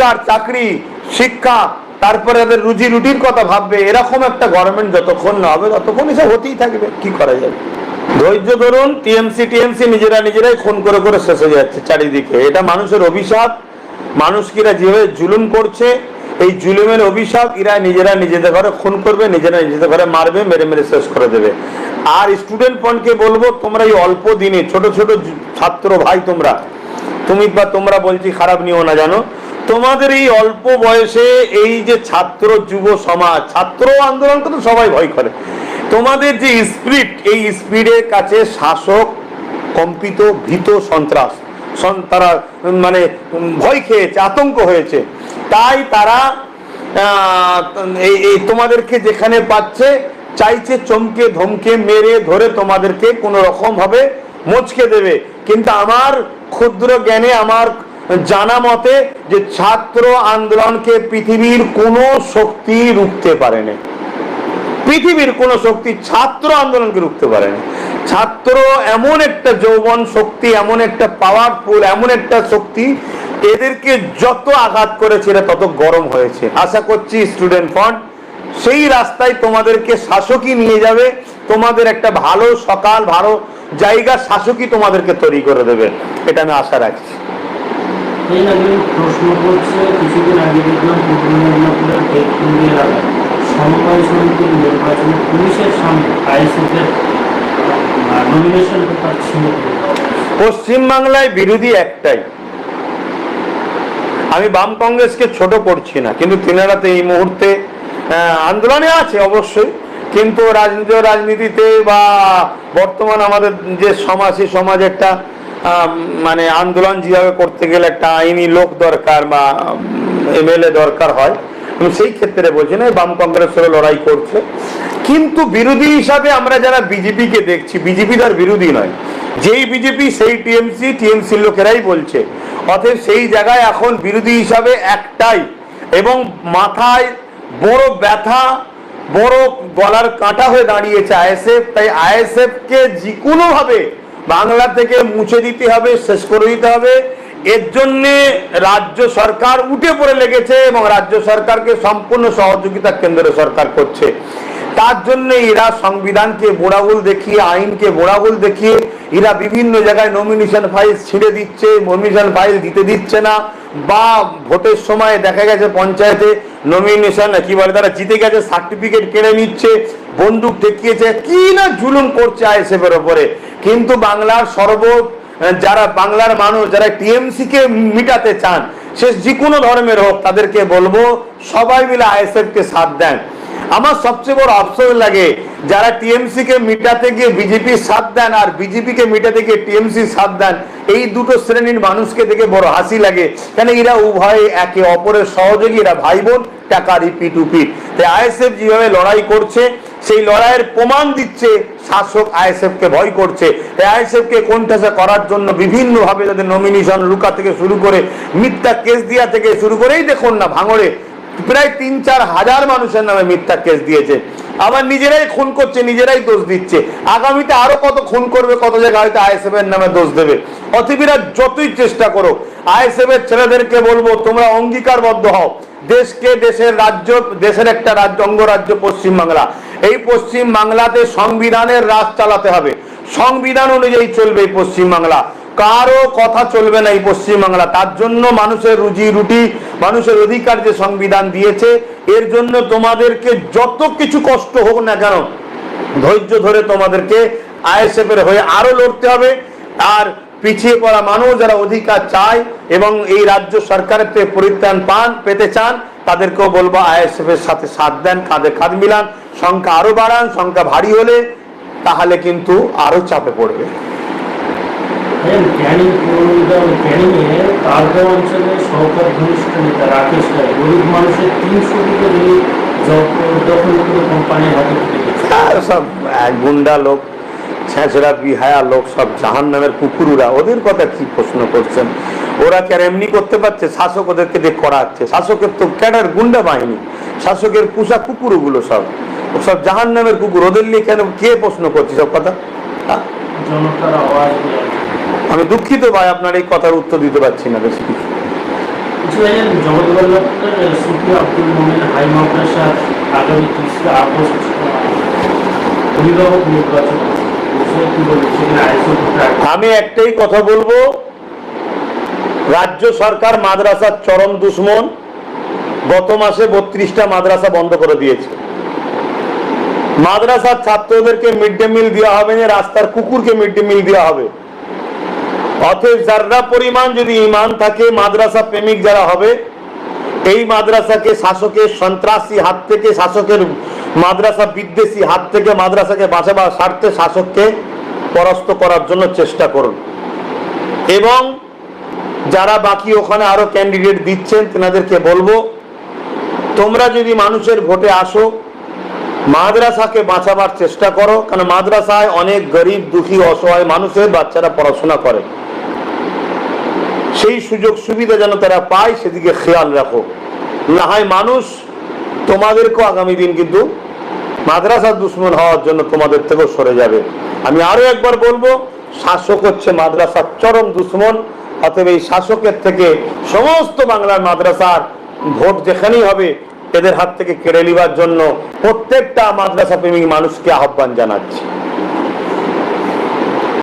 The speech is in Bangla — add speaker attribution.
Speaker 1: অধিকার, চাকরি, শিক্ষা, তারপরে এদের রুজি রুটির কথা ভাববে, এরকম একটা গভর্নমেন্ট যতক্ষণ না হবে, ততক্ষণ এসব হতেই থাকবে। কি করা যাবে? ধৈর্য ধরুন টিএমসি টিএমসি নিজেরা নিজেরাই খুন করে করে শেষ হয়ে যাচ্ছে চারিদিকে। এটা মানুষের অভিশাপ। মানুষকিরা যেভাবে জুলুম করছে, এই জুলুমের অভিশাপ এরা নিজেরা নিজেদের ঘরে খুন করবে, নিজেরা নিজেদের ঘরে মারবে, মেরে মেরে শেষ করে দেবে। আর স্টুডেন্ট পয়েন্টকে বলব, তোমরা এই অল্প দিনে, ছোট ছোট ছাত্র ভাই তোমরা, তুমি বা তোমরা বলছি খারাপ নিও না জানো তোমাদের এই অল্প বয়সে এই যে ছাত্র যুব সমাজ, ছাত্র আন্দোলনকে তো সবাই ভয় করে। তোমাদের যে স্পিরিট এই স্পিরিটের কাছে শাসক কম্পিত, ভীত সন্ত্রাস তারা মানে ভয় খেয়েছে, আতঙ্ক হয়েছে। তাই তারা এই তোমাদেরকে যেখানে পাচ্ছে, চাইছে চমকে, ধমকে, মেরে, ধরে তোমাদেরকে কোনো রকম ভাবে মুচকে দেবে। কিন্তু আমার ক্ষুদ্র জ্ঞানে, আমার জানা মতে যে ছাত্র আন্দোলনকে পৃথিবীর কোনো শক্তি রুখতে পারেনি। পৃথিবীর কোন শক্তি ছাত্র আন্দোলনকে রুখতে পারেনি। ছাত্র এমন একটা যৌবন শক্তি, এমন একটা পাওয়ারফুল এমন একটা শক্তি, এদেরকে যত আঘাত করেছে এরা তত গরম হয়েছে। আশা করছি স্টুডেন্ট ফন্ড সেই রাস্তায় তোমাদেরকে শাসকই নিয়ে যাবে। তোমাদের একটা ভালো সকাল, ভালো জায়গা শাসকই তোমাদেরকে তৈরি করে দেবে। এটা আমি আশা রাখছি।
Speaker 2: এই আগে প্রশ্ন করছে, কিছুদিন আগে দেখলাম পূর্ব মেদিনীপুরের এলাকায় সমবায় সমিতির নির্বাচনে পুলিশের সামনে নমিনেশন পেপার।
Speaker 1: পশ্চিমবাংলায় বিরোধী একটাই আমি বাম কংগ্রেসকে ছোট করছি না, কিন্তু তিনারা তো এই মুহূর্তে আন্দোলনে আছে অবশ্যই, কিন্তু রাজনীতি রাজনীতিতে বা বর্তমান আমাদের যে সমাজ সমাজ একটা মানে আন্দোলন যেভাবে করতে গেলে একটা আইনি লোক দরকার বা এমএলএ দরকার হয়, আমি সেই ক্ষেত্রে বলছি না বাম কংগ্রেস লড়াই করছে। কিন্তু বিরোধী হিসাবে আমরা যারা বিজেপিকে দেখছি, বিজেপি তার বিরোধী নয়। যেই বিজেপি, সেই টিএমসি টিএমসি লোকেরাই বলছে। অতএব সেই জায়গায় এখন বিরোধী হিসাবে একটাই, এবং মাথায় বড় ব্যথা, বড় গলার কাঁটা হয়ে দাঁড়িয়েছে আইএসএফ, তাই আইএসএফ কে যে কোনো ভাবে বাংলা থেকে মুছে দিতে হবে, শেষ করে দিতে হবে। এর জন্য রাজ্য সরকার উঠে পড়ে লেগেছে এবং রাজ্য সরকারকে সম্পূর্ণ সহযোগিতা কেন্দ্র সরকার করছে। তার জন্য এরা সংবিধানকে বোড়াগুল দেখিয়ে, আইনকে বোড়াগুল দেখিয়ে, এরা বিভিন্ন জায়গায় নমিনেশন ফাইল ছিঁড়ে দিচ্ছে নমিনেশন ফাইল দিতে দিচ্ছে না। বা ভোটের সময় দেখা গেছে পঞ্চায়েতে নমিনেশন কি বলে, তারা জিতে গেছে সার্টিফিকেট কেড়ে নিচ্ছে, বন্দুক ঠেকিয়েছে, কি না জুলুম করছে আইএসএফ এর ওপরে। কিন্তু বাংলার সর্ব যারা বাংলার মানুষ, যারা টিএমসি কে মিটাতে চান, সে যে কোনো ধর্মের হোক, তাদেরকে বলব, সবাই মিলে আইএসএফ কে সাথ দেন। আমার সবচেয়ে বড় আফসোস লাগে, যারা টিএমসি কে মিটাতে গিয়ে বিজেপি সাথ দেন আর বিজেপি কে মিটাতে গিয়ে টিএমসি সাথ দেন, এই দুটো শ্রেণির মানুষকে দেখে বড় হাসি লাগে। কেন এরা উভয়ে একে অপরের সহযোগী, এরা ভাই বোন টাকার পিট উপিট তাই আইএসএফ যেভাবে লড়াই করছে, সেই লড়াইয়ের প্রমাণ দিচ্ছে, শাসক আইএসএফ কে ভয় করছে। আইএসএফ কে কোনঠাসা করার জন্য বিভিন্ন ভাবে তাদের নমিনেশন লুকা থেকে শুরু করে, মিথ্যা কেস দিয়া থেকে শুরু করেই দেখুন না ভাঙড়ে। প্রায় তিন, চার হাজার মানুষের নামে মিথ্যা কেস দিয়েছে। আবার নিজেরাই খুন করছে, নিজেরাই দোষ দিচ্ছে। আগামীতে আরও কত খুন করবে, কত জায়গায় হয়তো আইএসএফ এর নামে দোষ দেবে। অতিবিরা যতই চেষ্টা করো আইএসএফ এর ছেলেদেরকে বলব, তোমরা অঙ্গীকারবদ্ধ হও। দেশকে দেশের রাজ্য, দেশের একটা রাজ্য, অঙ্গরাজ্য পশ্চিমবাংলা। এই পশ্চিম বাংলাতে সংবিধানের রাজ চালাতে হবে। সংবিধান অনুযায়ী চলবে এই পশ্চিমবাংলা। কারও কথা চলবে না এই পশ্চিমবাংলা। তার জন্য মানুষের রুজি রুটি, মানুষের অধিকার যে সংবিধান দিয়েছে, এর জন্য তোমাদেরকে যত কিছু কষ্ট হোক না কেন, ধৈর্য ধরে তোমাদেরকে আইএসএফ এর হয়ে আরও লড়তে হবে। আর পিছিয়ে পড়া মানুষ যারা অধিকার চায় এবং এই রাজ্য সরকারের থেকে পরিত্রাণ পান, পেতে চান, তাদেরকেও বলব আইএসএফ এর সাথে সাথ দেন, কাঁধে কাঁধ মিলান। সংখ্যা আরও বাড়ান, সংখ্যা ভারী হলে তাহলে কিন্তু আরও চাপে পড়বে।
Speaker 2: ক্যানিং পৌর ক্যানিংয়ে তালগাঁও অঞ্চলে সরকার ঘনিষ্ঠ নেতা রাকেশ রায় গরিব মানুষের তিনশো কোটি ঋণ দখল করে কোম্পানির হাতে
Speaker 1: আর সব গুন্ডা লোক ছেঁচড়া বিহায়া লোক সব জাহান নামের কুকুরুরা ওদের কথা কি প্রশ্ন করছেন? ওরা কি আর এমনি করতে পারছে? শাসক ওদেরকে দিয়ে করাচ্ছে? শাসকের তো ক্যাডার গুন্ডা বাহিনী শাসকের পুষা কুকুরগুলো সব। ও সব জাহান নামের কুকুর ওদের নিয়ে কেন কে প্রশ্ন করছে সব কথা? হ্যাঁ?
Speaker 2: জনতার আওয়াজ
Speaker 1: আমি দুঃখিত ভাই আপনার এই কথার উত্তর দিতে পারছি না বেশি কিছু। আমি একটাই কথা বলব রাজ্য সরকার মাদ্রাসার চরম দুশ্মন গত মাসে বত্রিশটা মাদ্রাসা বন্ধ করে দিয়েছে। মাদ্রাসার ছাত্রদেরকে মিড ডে মিল দেওয়া হবে না রাস্তার কুকুরকে মিড ডে মিল দেওয়া হবে। অতএব যারা পরিমাণ যদি ইমান থাকে, মাদ্রাসা প্রেমিক যারা হবে, এই মাদ্রাসাকে শাসকের সন্ত্রাসী হাত থেকে, শাসকের মাদ্রাসা বিদ্বেষী হাত থেকে মাদ্রাসাকে বাঁচাবার স্বার্থে শাসককে পরাস্ত করার জন্য চেষ্টা করুন। এবং যারা বাকি ওখানে আরও ক্যান্ডিডেট দিচ্ছেন, তেনাদেরকে বলব, তোমরা যদি মানুষের ভোটে আসো, মাদ্রাসাকে বাঁচাবার চেষ্টা করো, কারণ মাদ্রাসায় অনেক গরিব, দুঃখী, অসহায় মানুষের বাচ্চারা পড়াশোনা করে। সেই সুযোগ সুবিধা যেন তারা পায়, সেদিকে খেয়াল রাখো। না হয় মানুষ তোমাদেরকেও আগামী দিন কিন্তু মাদ্রাসার দুশ্মন হওয়ার জন্য তোমাদের থেকেও সরে যাবে। আমি আরও একবার বলব, শাসক হচ্ছে মাদ্রাসার চরম দুশ্মন, অতএব এই শাসকের থেকে সমস্ত বাংলার মাদ্রাসার ভোট যেখানেই হবে, এদের হাত থেকে কেড়ে নেবার জন্য প্রত্যেকটা মাদ্রাসা প্রেমিক মানুষকে আহ্বান জানাচ্ছি।